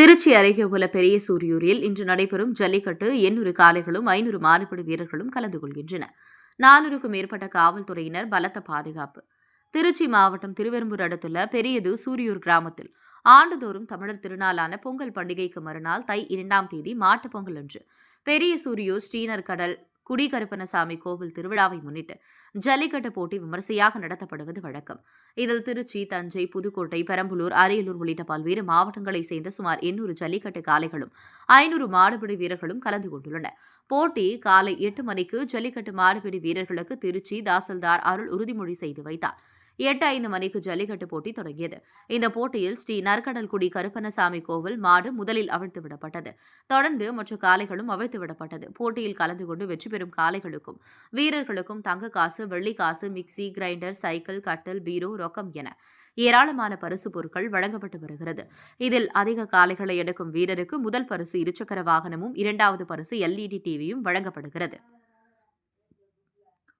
திருச்சி அருகே உள்ள பெரிய சூரியூரில் இன்று நடைபெறும் ஜல்லிக்கட்டு எண்ணூறு காளைகளும் ஐநூறு மாடுபிடி வீரர்களும் கலந்து கொள்கின்றனர் நானூறுக்கும் மேற்பட்ட காவல்துறையினர் பலத்த பாதுகாப்பு. திருச்சி மாவட்டம் திருவெரும்பூர் அடுத்துள்ள பெரியது சூரியூர் கிராமத்தில் ஆண்டுதோறும் தமிழர் திருநாளான பொங்கல் பண்டிகைக்கு மறுநாள் தை இரண்டாம் தேதி மாட்டுப் பொங்கல் அன்று. பெரிய சூரியூர் ஸ்ரீனர் கடல் குடிகருப்பணசாமி கோவில் திருவிழாவை முன்னிட்டு ஜல்லிக்கட்டு போட்டி விமரிசையாக நடத்தப்படுவது வழக்கம். இதில் திருச்சி தஞ்சை புதுக்கோட்டை பெரம்பலூர் அரியலூர் உள்ளிட்ட பல்வேறு மாவட்டங்களைச் சேர்ந்த சுமார் எண்ணூறு ஜல்லிக்கட்டு காளைகளும் ஐநூறு மாடுபிடி வீரர்களும் கலந்து கொண்டுள்ளனர் போட்டி காலை எட்டு மணிக்கு ஜல்லிக்கட்டு மாடுபிடி வீரர்களுக்கு திருச்சி தாசில்தார் அருள் உறுதிமொழி செய்து வைத்தார். எட்டு ஐந்து மணிக்கு ஜல்லிக்கட்டு போட்டி தொடங்கியது. இந்த போட்டியில் ஸ்ரீ நற்கடல்குடி கருப்பணசாமி கோவில் மாடு முதலில் அவிழ்த்து விடப்பட்டது. தொடர்ந்து மற்ற காளைகளும் அவிழ்த்து விடப்பட்டது. போட்டியில் கலந்து கொண்டு வெற்றி பெறும் காளைகளுக்கும் வீரர்களுக்கும் தங்க காசு வெள்ளி காசு மிக்சி கிரைண்டர் சைக்கிள் கட்டில் பீரோ ரொக்கம் என ஏராளமான பரிசு பொருட்கள் வழங்கப்பட்டு வருகிறது. இதில் அதிக காளைகளை எடுக்கும் வீரருக்கு முதல் பரிசு இருசக்கர வாகனமும் இரண்டாவது பரிசு எல்இடி டிவியும் வழங்கப்படுகிறது.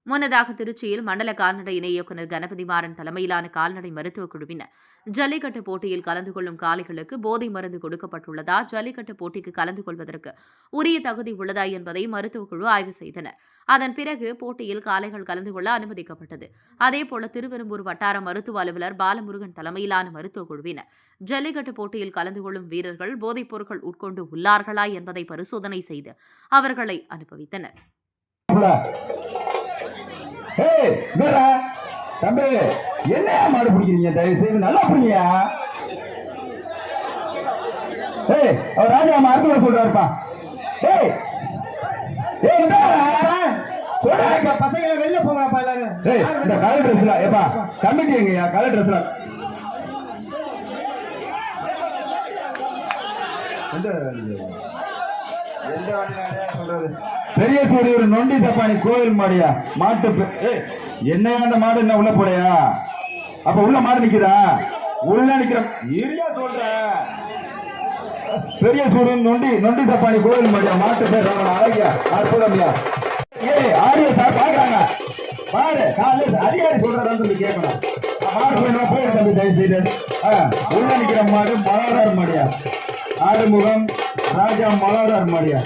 முன்னதாக திருச்சியில் மண்டல கால்நடை இணை இயக்குநர் கணபதி மாறன் தலைமையிலான கால்நடை மருத்துவக் குழுவினர் ஜல்லிக்கட்டு போட்டியில் கலந்து கொள்ளும் காளைகளுக்கு போதை மருந்து கொடுக்கப்பட்டுள்ளதா? ஜல்லிக்கட்டு போட்டிக்கு கலந்து கொள்வதற்கு உரிய தகுதி உள்ளதா என்பதை மருத்துவக் குழு ஆய்வு செய்தனர். அதன் பிறகு போட்டியில் காளைகள் கலந்து கொள்ள அனுமதிக்கப்பட்டது. அதேபோல திருவெரும்பூர் வட்டார மருத்துவ அலுவலர் பாலமுருகன் தலைமையிலான மருத்துவக் குழுவினர் ஜல்லிக்கட்டு போட்டியில் கலந்து கொள்ளும் வீரர்கள் போதைப் பொருட்கள் உட்கொண்டு உள்ளார்களா என்பதை பரிசோதனை செய்து அவர்களை அனுபவித்தனர். ஏய் என்னடா? தம்பி என்னையா மாடு பிடிக்கிறீங்க? தயவு செய்து நல்லா பிடிங்க ஏய் அவர் ராஜா மருத்துவ சொல்றாருப்பா. ஏய் ஏய் சொல்றாங்க பசங்க வெளில போங்கப்பா எல்லாரும்? ஏய் இந்த கலர் ட்ரெஸ்ல ஏப்பா கமிட்டி எங்கயா கலர் ட்ரெஸ்ல எந்த எந்த வண்டியில சொல்றது? பெரிய சூரியர் நொண்டி சப்பானி கோவில் மாடியா மாட்டு என்னையா அந்த மாடு என்ன உள்ள போடையா? அப்ப உள்ள மாடு நிக்கிறா உள்ள நிக்கிற ஏரியா சொல்ற. பெரிய சூரியன் நொண்டி நொண்டி சப்பானி கோவில் மாடியா? மாட்டு பேர் அழகியா? அற்புதம்யா? ஏய் ஆடியோ சார் பாக்குறாங்க. பாரு காலையில அதிகாரி சொல்றதான் சொல்லி கேட்கணும் மாடு போய் போயிடு தம்பி தயவு செய்து ஆ, உள்ள நிக்கிற மாடு மலரார் மாடியா? ஆறுமுகம் ராஜா மலரார் மாடியா?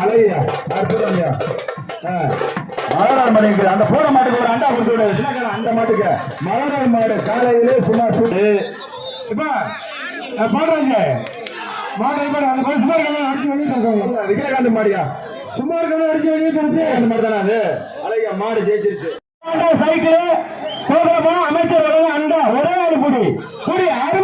அழகியா அற்புதம்யா மலரார் மாடு அந்த போன மாட்டுக்கு ஒரு அண்டா கொடுத்து விடு. அந்த மாட்டுக்கு. மலரார் மாடு காலையிலே சும்மா சுட்டு. இப்ப பாடுறாங்க மாடு இப்ப அந்த சும்மா இருக்காங்க அடிச்சு வெளியே தள்ளுறாங்க. விஜயகாந்த் மாடியா? சும்மா இருக்காங்க அடிச்சு வெளியே தள்ளுறது அந்த மாதிரி தானே அது? அழகியா மாடு ஜெயிச்சிருச்சு. சைக்கிள் அமைச்சர் அண்டா ஒரே ஆளு குடி குடி அவ்வளவு